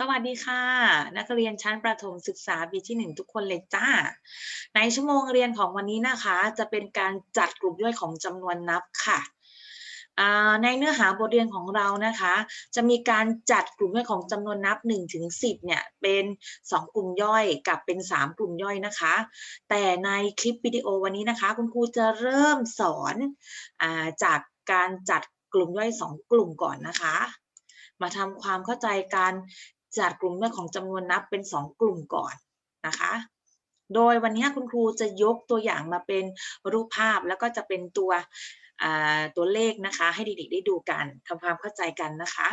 สวัสดีค่ะ นักเรียนชั้นประถมศึกษาปีที่ 1 ทุกคนเลยจ้า ในชั่วโมงเรียนของวันนี้นะคะ จะเป็นการจัดกลุ่มย่อยของจำนวนนับค่ะในเนื้อหาบทเรียนของเรานะคะ จะมีการจัดกลุ่มย่อยของจำนวนนับ1ถึง10เนี่ยเป็น 2 กลุ่มย่อยกับเป็น 3 กลุ่มย่อยนะคะ แต่ในคลิปวิดีโอวันนี้นะคะ คุณครูจะเริ่มสอนอจากการจัดกลุ่มย่อย 2 กลุ่มก่อนนะคะ มาทำความเข้าใจการ จัดกลุ่มย่อยของจำนวนนับเป็น 2 กลุ่มก่อนนะคะ โดยวันนี้คุณครูจะยกตัวอย่างมาเป็นรูปภาพแล้วก็จะเป็นตัวตัวเลขนะคะ ให้เด็กๆได้ดูกันทำความเข้าใจกันนะคะ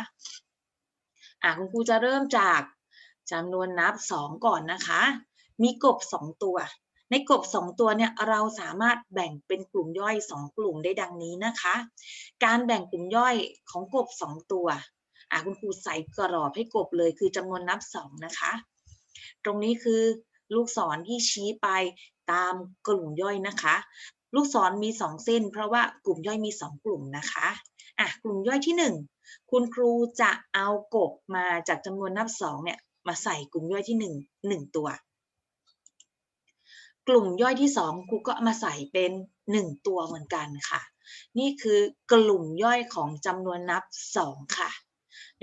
ะคุณครูจะเริ่มจากจำนวนนับ 2 ก่อนนะคะ มีกบ 2 ตัว ในกบ 2 ตัวเนี่ยเราสามารถแบ่งเป็นกลุ่มย่อย 2 กลุ่มได้ดังนี้นะคะ การแบ่งกลุ่มย่อยของกบ 2 ตัว อะคุณครูใส่กรอบให้กบเลยคือจำนวนนับสองนะคะ ตรงนี้คือลูกศรที่ชี้ไปตามกลุ่มย่อยนะคะ ลูกศรมี2เส้น เพราะว่ากลุ่มย่อยมี2กลุ่มนะคะอะกลุ่มย่อยที่1คุณครูจะเอากบมาจากจำนวนนับ2เนี่ยมาใส่กลุ่มย่อยที่1 1ตัว กลุ่มย่อยที่2ครูก็มาใส่เป็น1ตัวเหมือนกันค่ะ นี่คือกลุ่มย่อยของจำนวนนับ2ค่ะ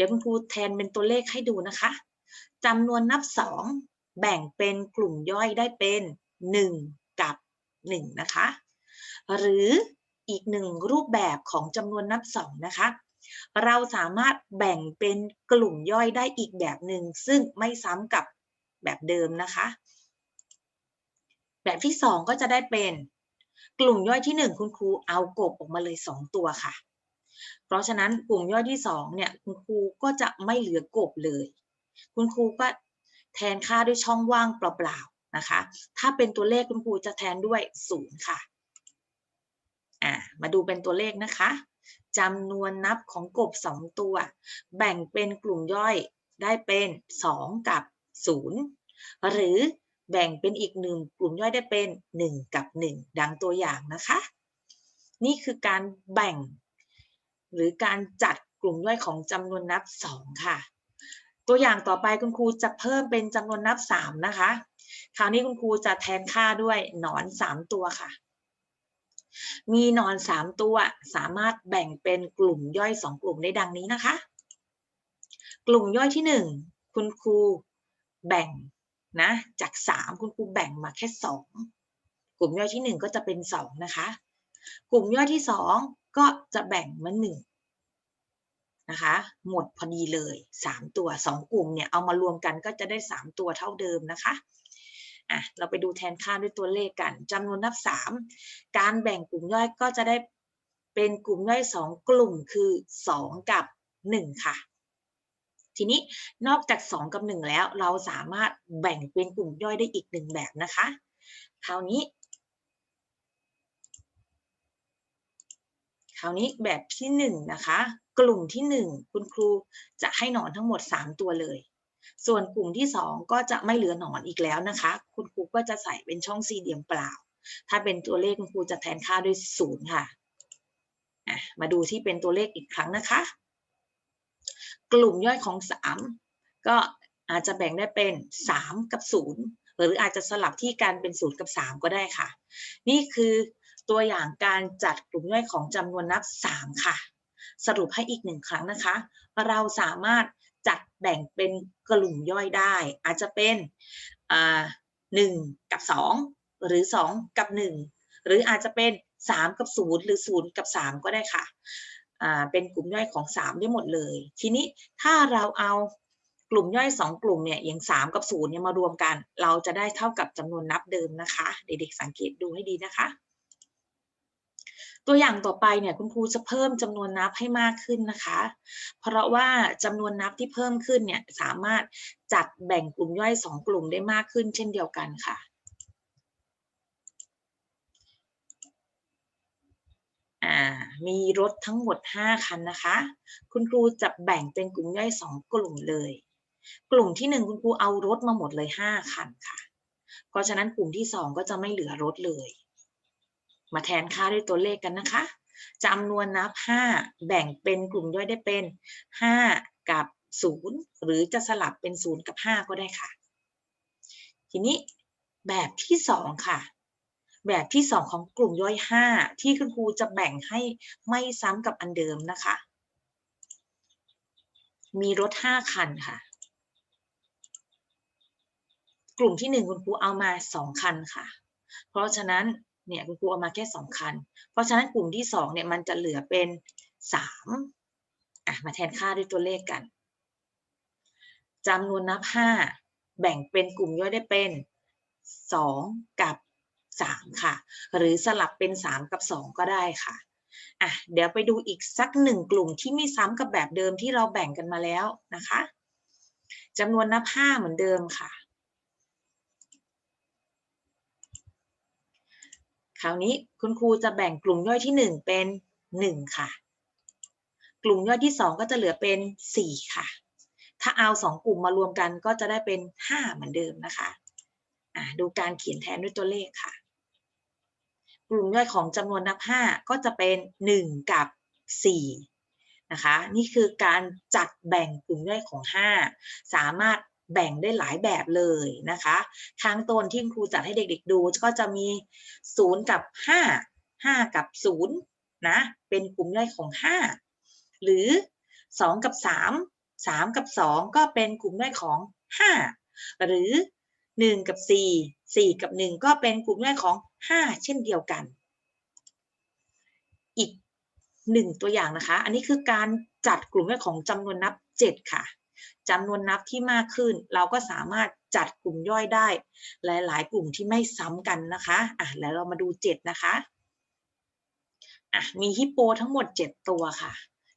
ดี๋ยวคุณครูแทนเป็นตัวเลขให้ดูนะคะจำนวนนับ 2 แบ่งเป็นกลุ่มย่อยได้เป็น 1 กับ 1 นะคะ หรืออีกหนึ่งรูปแบบของจำนวนนับ 2 นะคะ เราสามารถแบ่งเป็นกลุ่มย่อยได้อีกแบบหนึ่งซึ่งไม่ซ้ำกับแบบเดิมนะคะ แบบที่ 2 ก็จะได้เป็นกลุ่มย่อยที่ 1 คุณครูเอากบออกมาเลย 2 ตัวค่ะ เพราะฉะนั้นกลุ่มย่อยที่2เนี่ยคุณครูก็จะไม่เหลือกบเลย คุณครูก็แทนค่าด้วยช่องว่างเปล่าๆนะคะ ถ้าเป็นตัวเลขคุณครูจะแทนด้วย0ค่ะอ่ามาดูเป็นตัวเลขนะคะจำนวนนับของกบ 2 ตัว แบ่งเป็นกลุ่มย่อยได้เป็น 2 กับ 0 หรือแบ่งเป็นอีกหนึ่งกลุ่มย่อยได้เป็น 1 กับ 1 ดังตัวอย่างนะคะ นี่คือการแบ่ง หรือการจัดกลุ่มย่อยของจำนวนนับ 2 ค่ะ ตัวอย่างต่อไปคุณครูจะเพิ่มเป็นจำนวนนับ 3 นะคะ คราวนี้คุณครูจะแทนค่าด้วยหนอน 3 ตัวค่ะ มีหนอน 3 ตัวสามารถแบ่งเป็นกลุ่มย่อย 2 กลุ่มได้ดังนี้นะคะ กลุ่มย่อยที่ 1 คุณครูแบ่งนะจาก 3 คุณครูแบ่งมาแค่ 2 กลุ่มย่อยที่ 1 ก็จะเป็น 2 นะคะ กลุ่มย่อยที่ 2 ก็จะแบ่งมาหนึ่งนะคะหมดพอดีเลย 3 ตัว 2 กลุ่มเนี่ยเอามารวมกันก็จะได้ 3 ตัวเท่าเดิมนะคะอะเราไปดูแทนค่าด้วยตัวเลขกันจำนวนนับ 3 การแบ่งกลุ่มย่อยก็จะได้เป็นกลุ่มย่อย 2 กลุ่มคือ 2 กับ 1 ค่ะ ทีนี้นอกจาก 2 กับ 1 แล้วเราสามารถแบ่งเป็นกลุ่มย่อยได้อีกหนึ่งแบบนะคะ คราวนี้ คราวนี้แบบที่1นนะคะ กลุ่มที่ 1 คุณครูจะให้หนอนทั้งหมด 3 ตัวเลย ส่วนกลุ่มที่ 2 ก็จะไม่เหลือหนอนอีกแล้วนะคะ คุณครูก็จะใส่เป็นช่องสี่เหลี่ยมเปล่า ถ้าเป็นตัวเลขคุณครูจะแทนค่าด้วย0ค่ะมาดูที่เป็นตัวเลขอีกครั้งนะคะ กลุ่มย่อยของ 3 ก็อาจจะแบ่งได้เป็น 3 กับ 0 หรืออาจจะสลับที่กันเป็น 0 กับ 3 ก็ได้ค่ะ นี่คือ ตัวอย่างการจัดกลุ่มย่อยของจำนวนนับ 3 ค่ะ สรุปให้อีกหนึ่งครั้งนะคะ เราสามารถจัดแบ่งเป็นกลุ่มย่อยได้ อาจจะเป็นหนึ่งกับ 2 หรือ 2 กับ 1 หรืออาจจะเป็น 3 กับ 0 หรือ 0 กับ 3 ก็ได้ค่ะเป็นกลุ่มย่อยของ 3 ได้หมดเลย ทีนี้ถ้าเราเอากลุ่มย่อย 2 กลุ่มเนี่ยอย่าง 3 กับ0เนี่ยมารวมกัน เราจะได้เท่ากับจำนวนนับเดิมนะคะ เด็กๆสังเกตดูให้ดีนะคะ ตัวอย่างต่อไปเนี่ยคุณครูจะเพิ่มจำนวนนับให้มากขึ้นนะคะ เพราะว่าจำนวนนับที่เพิ่มขึ้นเนี่ยสามารถจัดแบ่งกลุ่มย่อย 2 กลุ่มได้มากขึ้น เช่นเดียวกันค่ะมีรถทั้งหมด 5 คันนะคะ คุณครูจะแบ่งเป็นกลุ่มย่อย 2 กลุ่มเลย กลุ่มที่ 1 คุณครูเอารถมาหมดเลย 5 คันค่ะ เพราะฉะนั้นกลุ่มที่ 2 ก็จะไม่เหลือรถเลย มาแทนค่าด้วยตัวเลขกันนะคะจำนวนนับ 5 แบ่งเป็นกลุ่มย่อยได้เป็น 5 กับ 0 หรือจะสลับเป็น 0 กับ 5 ก็ได้ค่ะ ทีนี้แบบที่ 2 ค่ะ แบบที่ 2 ของกลุ่มย่อย 5 ที่คุณครูจะแบ่งให้ไม่ซ้ำกับอันเดิมนะคะ มีรถ 5 คันค่ะ กลุ่มที่ 1 คุณครูเอามา 2 คันค่ะ เพราะฉะนั้น เนี่ยคุณครูเอามาแค่2คัน เพราะฉะนั้นกลุ่มที่2เนี่ยมันจะเหลือเป็น3อะมาแทนค่าด้วยตัวเลขกันจำนวนนับ5แบ่งเป็นกลุ่มย่อยได้เป็น2กับ3ค่ะ หรือสลับเป็น3กับ2ก็ได้ค่ะอะเดี๋ยวไปดูอีกสักหนึ่งกลุ่มที่ไม่ซ้ำกับแบบเดิมที่เราแบ่งกันมาแล้วนะคะจำนวนนับ5เหมือนเดิมค่ะ คราวนี้คุณครูจะแบ่งกลุ่มย่อยที่ 1 เป็น 1 ค่ะ กลุ่มย่อยที่ 2 ก็จะเหลือเป็น 4 ค่ะ ถ้าเอา 2 กลุ่มมารวมกันก็จะได้เป็น 5 เหมือนเดิมนะคะะดูการเขียนแทนด้วยตัวเลขค่ะ กลุ่มย่อยของจำนวนนับ 5 ก็จะเป็น 1 กับ 4 นะคะ นี่คือการจัดแบ่งกลุ่มย่อยของ 5 สามารถ แบ่งได้หลายแบบเลยนะคะข้งต้นที่ครูจัดให้เด็กๆดูก็จะมี 0 กับ 5 5 กับ 0 นะ เป็นกลุ่มย่อยของ 5 หรือ 2 กับ 3 3 กับ 2 ก็เป็นกลุ่มย่อยของ 5 หรือ 1 กับ 4 4 กับ 1 ก็เป็นกลุ่มย่อยของ 5 เช่นเดียวกัน อีกหนึ่งตัวอย่างนะคะ อันนี้คือการจัดกลุ่มย่อยของจำนวนนับ 7 ค่ะ จำนวนนับที่มากขึ้น เราก็สามารถจัดกลุ่มย่อยได้ หลายๆ กลุ่มที่ไม่ซ้ำกันนะคะอะแล้วเรามาดู 7 นะคะอะมีฮิปโปทั้งหมด 7 ตัวค่ะ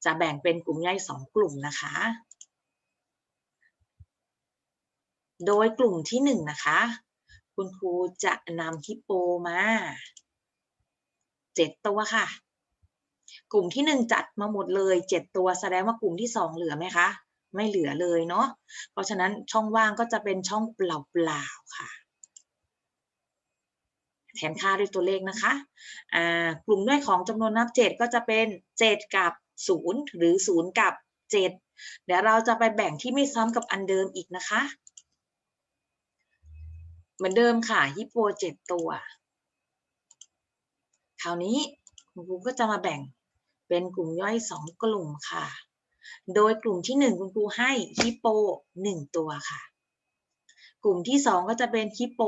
จะแบ่งเป็นกลุ่มย่อย 2 กลุ่มนะคะ โดยกลุ่มที่ 1 นะคะ คุณครูจะนำฮิปโปมา 7 ตัวค่ะกลุ่มที่ 1 จัดมาหมดเลย 7 ตัวแสดงว่ากลุ่มที่ 2 เหลือไหมคะ ไม่เหลือเลยเนาะ เพราะฉะนั้นช่องว่างก็จะเป็นช่องเปล่าๆค่ะ แทนค่าด้วยตัวเลขนะคะ กลุ่มด้วยของจำนวนนับ 7 ก็จะเป็น 7 กับ 0 หรือ 0 กับ 7 เดี๋ยวเราจะไปแบ่งที่ไม่ซ้ำกับอันเดิมอีกนะคะ เหมือนเดิมค่ะฮิปโป 7 ตัว คราวนี้คุณครูก็จะมาแบ่งเป็นกลุ่มย่อย 2 กลุ่มค่ะ โดยกลุ่มที่ 1 คุณครูให้ฮิปโป 1 ตัวค่ะ กลุ่มที่ 2 ก็จะเป็นฮิปโป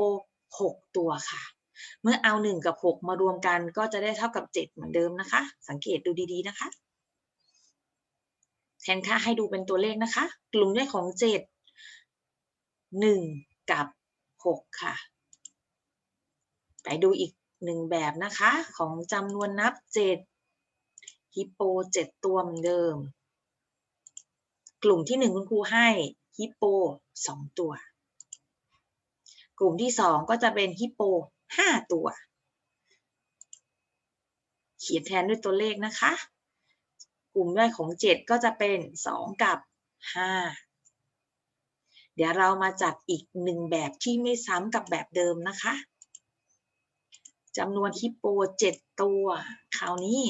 6 ตัวค่ะ เมื่อเอา 1 กับ 6 มารวมกันก็จะได้เท่ากับ 7 เหมือนเดิมนะคะ สังเกตดูดีๆนะคะแทนค่าให้ดูเป็นตัวเลขนะคะ กลุ่มย่อยของ 7 1 กับ 6 ค่ะ ไปดูอีกหนึ่งแบบนะคะ ของจำนวนนับ 7 ฮิปโป 7 ตัวเหมือนเดิม กลุ่มที่1คุณครูให้ฮิปโป2ตัว กลุ่มที่2ก็จะเป็นฮิปโป5ตัว เขียนแทนด้วยตัวเลขนะคะ กลุ่มย่อยของ7ก็จะเป็น2กับ5เดี๋ยวเรามาจัดอีกหนึ่งแบบที่ไม่ซ้ำกับแบบเดิมนะคะจำนวนฮิปโป7ตัว คราวนี้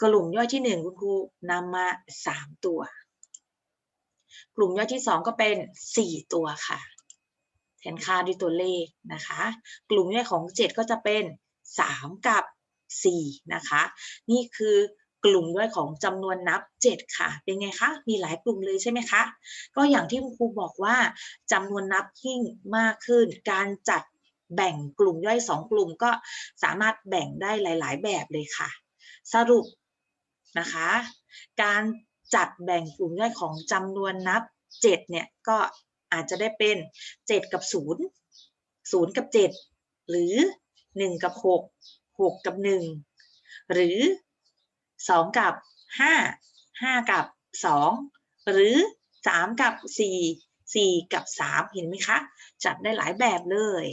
กลุ่มย่อยที่1คุณครูนำมา3ตัว กลุ่มย่อยที่ 2 ก็เป็น 4 ตัวค่ะ แทนค่าด้วยตัวเลขนะคะ กลุ่มย่อยของ 7 ก็จะเป็น 3 กับ 4 นะคะ นี่คือกลุ่มย่อยของจำนวนนับ 7 ค่ะ เป็นไงคะ มีหลายกลุ่มเลยใช่ไหมคะ ก็อย่างที่คุณครูบอกว่าจำนวนนับยิ่งมากขึ้น การจัดแบ่งกลุ่มย่อย 2 กลุ่มก็สามารถแบ่งได้หลาย ๆ แบบเลยค่ะ สรุปนะคะ การ จัดแบ่งกลุ่มย่อยของจำนวนนับ7เนี่ยก็อาจจะได้เป็น 7 กับ 0 0 กับ 7 หรือ 1 กับ 6 6 กับ 1 หรือ 2 กับ 5 5 กับ 2 หรือ 3 กับ 4 4 กับ 3 เห็นไหมคะ จัดได้หลายแบบเลย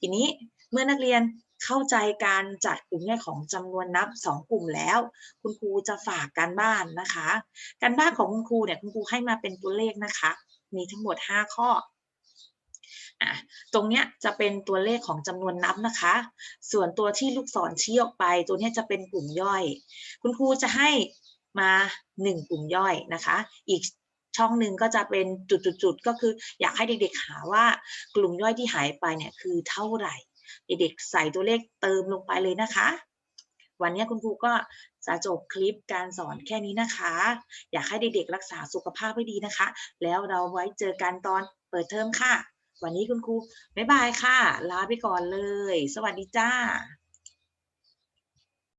ทีนี้เมื่อนักเรียน เข้าใจการจัดกลุ่มย่ของจำนวนนับ 2 กลุ่มแล้ว คุณครูจะฝากการบ้านนะคะ การบ้านของคุณครูเนี่ยคุณครูให้มาเป็นตัวเลขนะคะ มีทั้งหมด 5 ข้ออะตรงเนี้ยจะเป็นตัวเลขของจำนวนนับนะคะ ส่วนตัวที่ลูกศรชี้ออกไป ตัวนี้จะเป็นกลุ่มย่อย คุณครูจะให้มา 1 กลุ่มย่อยนะคะ อีกช่องหนึ่งก็จะเป็นจุดๆก็คืออยากให้เด็กๆหาว่ากลุ่มย่อยที่หายไปเนี่ยคือเท่าไหร่ เด็กๆใส่ตัวเลขเติมลงไปเลยนะคะ วันนี้คุณครูก็จะจบคลิปการสอนแค่นี้นะคะ อยากให้เด็กๆรักษาสุขภาพให้ดีนะคะ แล้วเราไว้เจอกันตอนเปิดเทอมค่ะ วันนี้คุณครูบ๊ายบายค่ะ ลาไปก่อนเลย สวัสดีจ้า